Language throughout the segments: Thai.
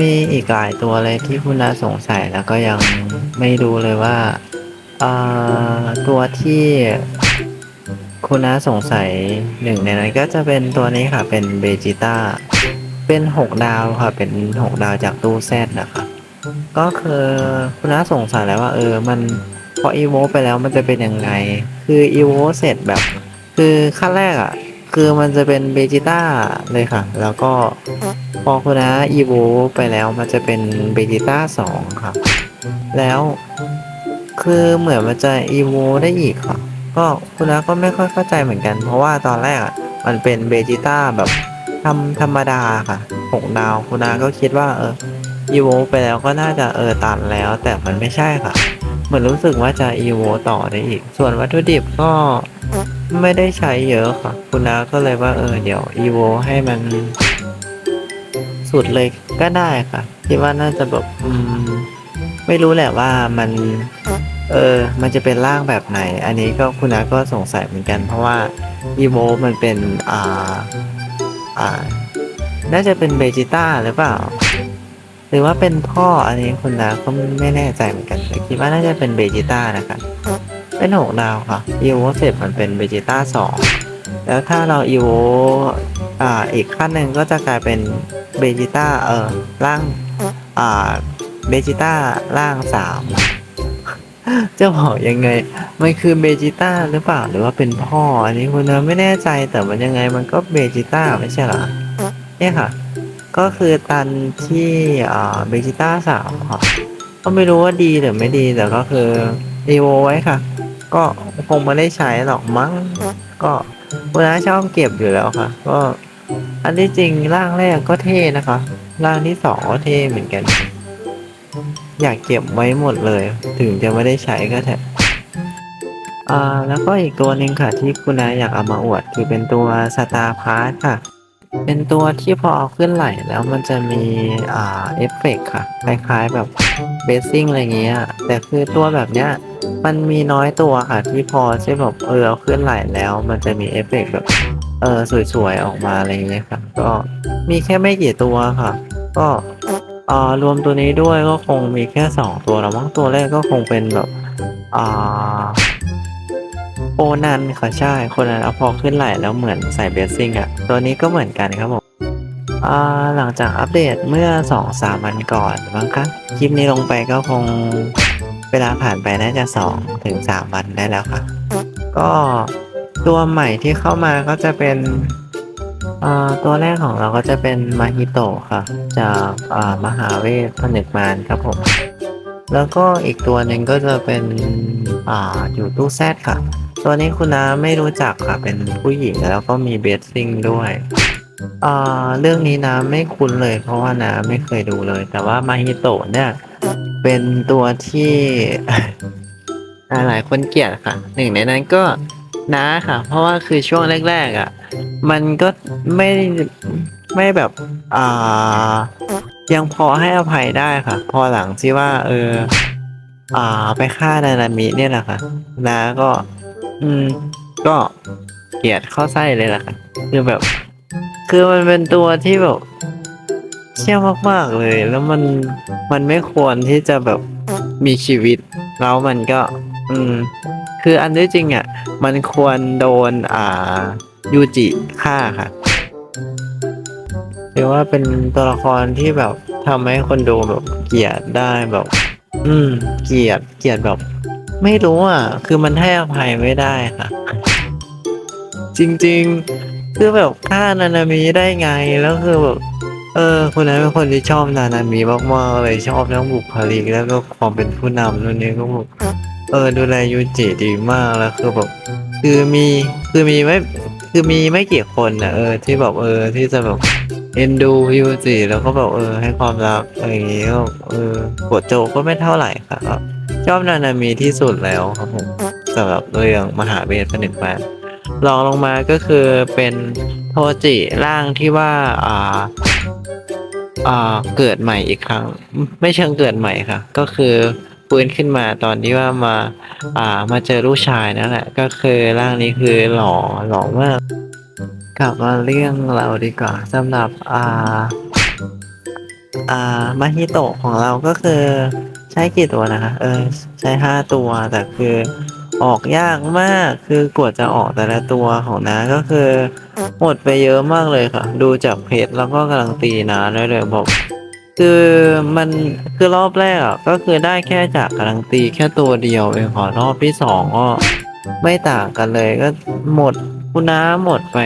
มีอีกหลายตัวเลยที่คุณนาสงสัยแล้วก็ยังไม่รู้เลยว่าอ่อตัวที่คุณนาสงสัยหนึ่งในนั้นก็จะเป็นตัวนี้ค่ะ เป็นเบจิต้า เป็นหกดาวค่ะ เป็นหกดาวจากตู้แซดนะคะก็คือคุณนาสงสัยแล้วว่าเออมันพออีโวไปแล้วมันจะเป็นยังไง คืออีโวเสร็จแบบ คือขั้นแรกอะ คือมันจะเป็นเบจิต้าเลยค่ะ แล้วก็พอคุณน้าอีโวไปแล้วมันจะเป็นเบจิต้าสองค่ะ แล้วคือเหมือนมันจะอีโวได้อีกค่ะ ก็คุณน้าก็ไม่ค่อยเข้าใจเหมือนกัน เพราะว่าตอนแรกอะมันเป็นเบจิต้าแบบทำธรรมดาค่ะหกดาวคุณนาก็คิดว่าเอออีโวไปแล้วก็น่าจะเออตัดแล้ว แต่มันไม่ใช่ค่ะ เหมือนรู้สึกว่าจะอีโวต่อได้อีก ส่วนวัตถุดิบก็ ไม่ได้ใช้เยอะค่ะ คุณนาก็เลยว่าเออเดี๋ยวอีโวให้มัน สุดเลยก็ได้ค่ะคิดว่าน่าจะแบบอืมไม่รู้แหละว่ามัน เออ มันจะเป็นร่างแบบไหน อันนี้ก็คุณนาก็สงสัยเหมือนกัน เพราะว่าอีโวมันเป็นอ่าอ่า น่าจะเป็นเบจิต้าหรือเปล่าหรือว่าเป็นพ่ออันนี้คุณนาก็ไม่แน่ใจเหมือนกันแต่คิดว่าน่าจะเป็นเบจิต้านะคะ เป็นหกดาวค่ะอีโวเสร็จมันเป็นเบจิต้าสองแล้วถ้าเราอีโวอ่าอีกขั้นหนึ่งก็จะกลายเป็นเบจิต้าเออร่างอ่าเบจิต้าร่างสามจะบอกยังไง มันคือเบจิต้าหรือเปล่าหรือว่าเป็นพ่อ อันนี้คุณนไม่แน่ใจแต่มันยังไงมันก็เบจิต้าไม่ใช่หรอเนี่ยค่ะ ก็คือตันที่อ่าเบจิต้าสามค่ะก็ไม่รู้ว่าดีหรือไม่ดีแต่ก็คือรีโวไว้ค่ะ ก็คงไม่ได้ใช้หรอกมั้ง ก็เวลาชอบเก็บอยู่แล้วค่ะ ก็อันที่จริงร่างแรกก็เท่นะคะ ร่างที่สองก็เท่เหมือนกัน อยากเก็บไว้หมดเลย ถึงจะไม่ได้ใช้ก็เถอะอ่าแล้วก็อีกตัวหนึ่งค่ะ ที่คุณนายอยากเอามาอวดคือเป็นตัวสตาร์พาร์ทค่ะ เป็นตัวที่พอเอาขึ้นไหลแล้วมันจะมีอ่าเอฟเฟกต์ค่ะ คล้ายๆแบบเบสซิ่งอะไรเงี้ยแต่คือตัวแบบเนี้ย มันมีน้อยตัวค่ะ ที่พอที่แบบเออเอาขึ้นไหลแล้ว มันจะมีเอฟเฟกต์แบบเออสวยๆ ออกมาอะไรเงี้ยค่ะก็มีแค่ไม่กี่ตัวค่ะ ก็เออรวมตัวนี้ด้วยก็คงมีแค่สองตัวแล้วมั้งตัวแรกก็คงเป็นแบบอ่าโอนันค่ะใช่คนนั้นเอาพอขึ้นไหลแล้วเหมือนใส่เบสซิ่งอะตัวนี้ก็เหมือนกันครับผมอ่าหลังจากอัปเดตเมื่อสองสามวันก่อนมั้งคะคลิปนี้ลงไปก็คง เวลาผ่านไปน่าจะสองถึงสามวันได้แล้วค่ะ ก็ตัวใหม่ที่เข้ามาก็จะเป็นอ่าตัวแรกของเราก็จะเป็นมาฮิโตะค่ะ จากอ่ามหาเวทผนึกมารครับผม แล้วก็อีกตัวหนึ่งก็จะเป็นอ่าอยู่ตู้แซดค่ะ ตัวนี้คุณน้าไม่รู้จักค่ะ เป็นผู้หญิงแล้วก็มีเบสซิ่งด้วยอ่าเรื่องนี้น้าไม่คุ้นเลยเพราะว่าน้าไม่เคยดูเลย แต่ว่ามาฮิโตะเนี่ย เป็นตัวที่ หลายคนเกลียดค่ะ หนึ่งในนั้นก็น้าค่ะ เพราะว่าคือช่วงแรกๆอะ มันก็ไม่ไม่แบบ อ่า ยังพอให้อภัยได้ค่ะ พอหลังที่ว่า เออ อ่า ไปฆ่านานามิเนี่ยแหละค่ะน้าก็ อืม ก็เกลียดเข้าไส้เลยล่ะค่ะ คือแบบ คือมันเป็นตัวที่แบบ เชี่ยมากๆเลย แล้วมันมันไม่ควรที่จะแบบมีชีวิต แล้วมันก็ อืม คืออันที่จริงอะ มันควรโดนอ่ายูจิฆ่าค่ะหรือว่าเป็นตัวละครที่แบบทำให้คนดูแบบเกลียดได้แบบ อืม เกลียดเกลียดแบบ ไม่รู้อะ คือมันให้อภัยไม่ได้ค่ะ จริง ๆ คือแบบฆ่านานามิได้ไงแล้วคือแบบ เออ คนนั้นเป็นคนที่ชอบนานามิมากๆเลยชอบทั้งบุคลิกแล้วก็ความเป็นผู้นำนู่นนี่ก็แบบเออดูแลยูจิดีมากแล้วคือแบบคือมีคือมีไม่คือมีไม่กี่คนนะเออ ที่แบบเออที่จะแบบเอ็นดูยูจิแล้วก็แบบเออ ให้ความรักอะไรอย่างเงี้ยก็เออโกรธโจก็ไม่เท่าไหร่ค่ะก็ชอบนานามิที่สุดแล้วครับผมสำหรับเรื่องมหาเวทผนึกมารรองลงมาก็คือเป็น โทจิร่างที่ว่า อ่า อ่า เกิดใหม่อีกครั้ง ไม่เชิงเกิดใหม่ค่ะ ก็คือฟื้นขึ้นมาตอนที่ว่ามา อ่า มาเจอลูกชายนั่นแหละ ก็คือร่างนี้คือหล่อหล่อมาก กลับมาเรื่องเราดีกว่าสำหรับ อ่า อ่า มาฮิโตะของเราก็คือใช้กี่ตัวนะคะ เออ ใช้ห้าตัวแต่คือ ออกยากมากคือกว่าจะออกแต่ละตัวของน้าก็คือหมดไปเยอะมากเลยค่ะ ดูจากเพจแล้วก็กำลังตีน้าได้เลยบอก คือมันคือรอบแรกอะก็คือได้แค่จากกำลังตีแค่ตัวเดียวเองขอรอบที่สองก็ไม่ต่างกันเลยก็หมดคุณน้าหมดไป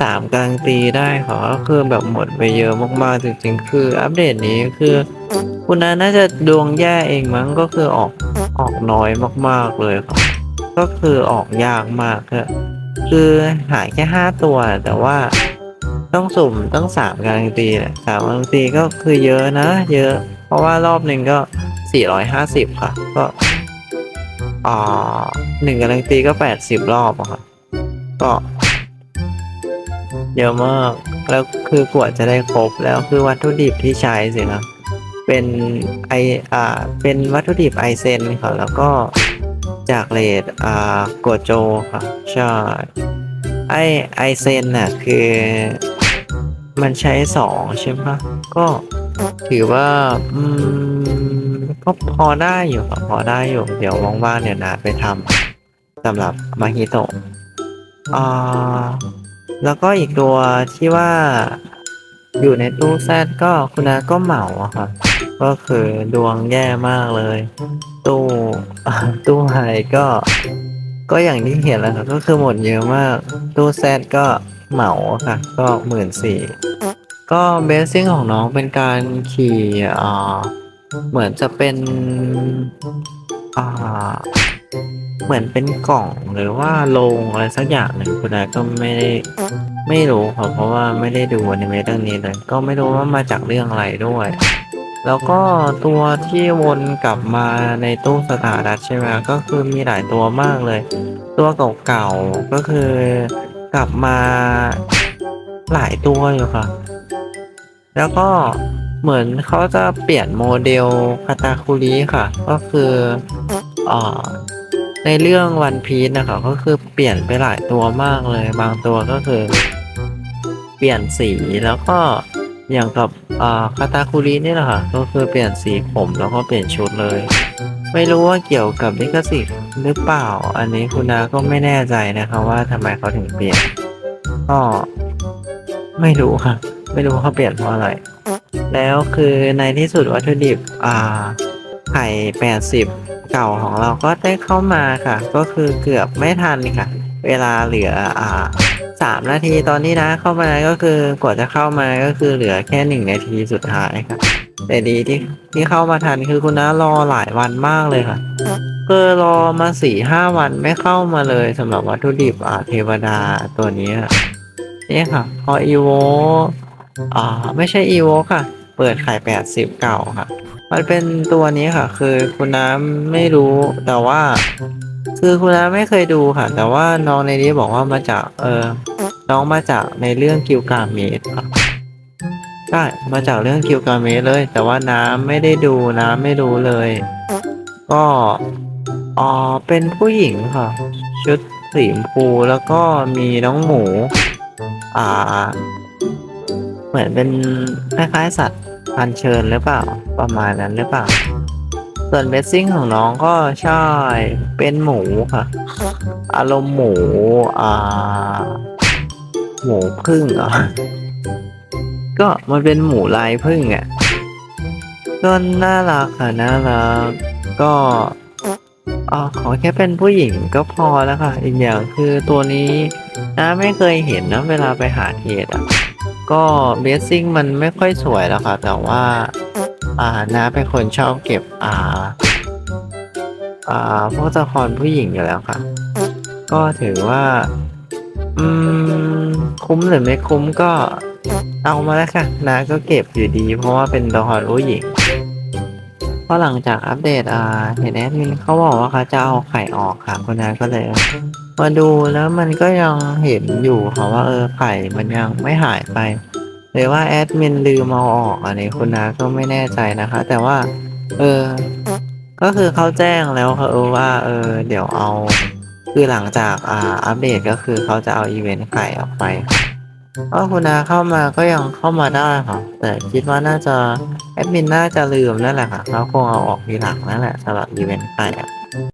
สามกำลังตีได้ขอก็คือแบบหมดไปเยอะมากๆจริงๆคืออัปเดตนี้คือ คุณน้าน่าจะดวงแย่เองมั้งก็คือออก ออกน้อยมากๆเลยครับ ก็คือออกยากมากก็คือหายแค่ห้าตัว แต่ว่าต้องสุ่มต้องสามการันตีแหละสามการันตีก็คือเยอะนะ เยอะ เพราะว่ารอบหนึ่งก็สี่ร้อยห้าสิบค่ะ ก็อ่าหนึ่งการันตีก็แปดสิบรอบอะค่ะก็เยอะมาก แล้วคือกว่าจะได้ครบแล้วคือวัตถุดิบที่ใช้สินะ เป็นไออ่าเป็นวัตถุดิบไอเซนค่ะแล้วก็จากเลดอ่าโกโจค่ะใช่ไอไอเซนน่ะคือมันใช้สองใช่ปะก็ถือว่าอืมก็พอได้อยู่ครับพอได้อยู่ เดี๋ยวว่างๆเนี่ยนะไปทำสำหรับมาฮิโตะอ่าแล้วก็อีกตัวที่ว่า อยู่ในตู้แซดก็คุณอาก็เหมาอะครับ ก็คือดวงแย่มากเลย ตู้ตู้ไฮก็ ก็อย่างที่เห็นแล้วครับก็คือหมดเยอะมาก ตู้แซดก็เหมาค่ะ ก็หมื่นสี่ก็เบสซิ่งของน้องเป็นการขี่อ่าเหมือนจะเป็นอ่า เหมือนเป็นกล่องหรือว่าโลงอะไรสักอย่างหนึ่งคุณนาก็ไม่ได้ไม่รู้ครับเพราะว่าไม่ได้ดูอนิเมะเรื่องนี้เลยก็ไม่รู้ว่ามาจากเรื่องอะไรด้วย แล้วก็ตัวที่วนกลับมาในตู้สตาร์ดัชใช่ไหมก็คือมีหลายตัวมากเลย ตัวเก่าๆก็คือกลับมาหลายตัวอยู่ค่ะ แล้วก็เหมือนเขาจะเปลี่ยนโมเดลคาตาคุริค่ะ ก็คืออ่า ในเรื่องวันพีชนะคะก็คือเปลี่ยนไปหลายตัวมากเลย บางตัวก็คือ เปลี่ยนสีแล้วก็อย่างกับอ่าคาตาคุรินี่แหละค่ะก็คือเปลี่ยนสีผมแล้วก็เปลี่ยนชุดเลย ไม่รู้ว่าเกี่ยวกับลิขสิทธิ์หรือเปล่า อันนี้คุณนาก็ไม่แน่ใจนะคะว่าทำไมเขาถึงเปลี่ยนก็ไม่รู้ค่ะ ไม่รู้เขาเปลี่ยนเพราะอะไร แล้วคือในที่สุดวัตถุดิบอ่า ไข่แปดสิบเก่าของเราก็ได้เข้ามาค่ะ ก็คือเกือบไม่ทันค่ะ เวลาเหลืออ่าสามนาทีตอนนี้นะเข้ามาก็คือกว่าจะเข้ามาก็คือเหลือแค่หนึ่งนาทีสุดท้ายค่ะแต่ดีที่ที่เข้ามาทันคือคุณน้ารอหลายวันมากเลยค่ะคือรอมาสี่ห้าวันไม่เข้ามาเลยสำหรับวัตถุดิบอ่าเทวดาตัวนี้นี่ค่ะพออีโวอ่าไม่ใช่อีโวค่ะ เปิดขายแปดสิบเก่าค่ะ มันเป็นตัวนี้ค่ะ คือคุณน้ำไม่รู้แต่ว่า คือคุณน้าไม่เคยดูค่ะ แต่ว่าน้องในนี้บอกว่ามาจากเออน้องมาจากในเรื่องกิวกาเมสครับใช่มาจากเรื่องกิวกาเมสเลย แต่ว่าน้ำไม่ได้ดูน้ำไม่รู้เลย ก็อ๋อเป็นผู้หญิงค่ะ ชุดสีชมพูแล้วก็มีน้องหมู อ่า เหมือนเป็นคล้ายๆสัตว์พันเชิญหรือเปล่าประมาณนั้นหรือเปล่า ส่วนเบสซิ่งของน้องก็ใช่เป็นหมูค่ะ อารมณ์หมูอ่าหมูพึ่งเหรอก็มันเป็นหมูลายพึ่งอะก็น่ารักค่ะน่ารักก็อ่าขอแค่เป็นผู้หญิงก็พอแล้วค่ะ อีกอย่างคือตัวนี้น้าไม่เคยเห็นนะเวลาไปหาเทรดอะ ก็เบสซิ่งมันไม่ค่อยสวยแล้วค่ะ แต่ว่า อ่าน้าเป็นคนชอบเก็บ อ่า อ่า พวกละครผู้หญิงอยู่แล้วค่ะ ก็ถือว่า อืม คุ้มหรือไม่คุ้มก็เอามาแล้วค่ะน้าก็เก็บอยู่ดี เพราะว่าเป็นละครผู้หญิงพราะหลังจากอัปเดตอ่าเห็นแอดมินเขาบอกว่าเขาจะเอาไข่ออกค่ะคุณน้าก็เลย มาดูแล้วมันก็ยังเห็นอยู่ค่ะว่าเออไข่มันยังไม่หายไปหรือว่าแอดมินลืมเอาออกอันนี้คุณนาก็ไม่แน่ใจนะคะ แต่ว่า เออ ก็คือเขาแจ้งแล้วค่ะเออว่า เออ เดี๋ยวเอา คือหลังจากอ่าอัปเดตก็คือเขาจะเอาอีเวนต์ไข่ออกไปก็คุณนาเข้ามาก็ยังเข้ามาได้ค่ะ แต่คิดว่าน่าจะแอดมินน่าจะลืมนั่นแหละค่ะแล้วคงเอาออกทีหลังนั่นแหละสำหรับอีเวนต์ไก่อะ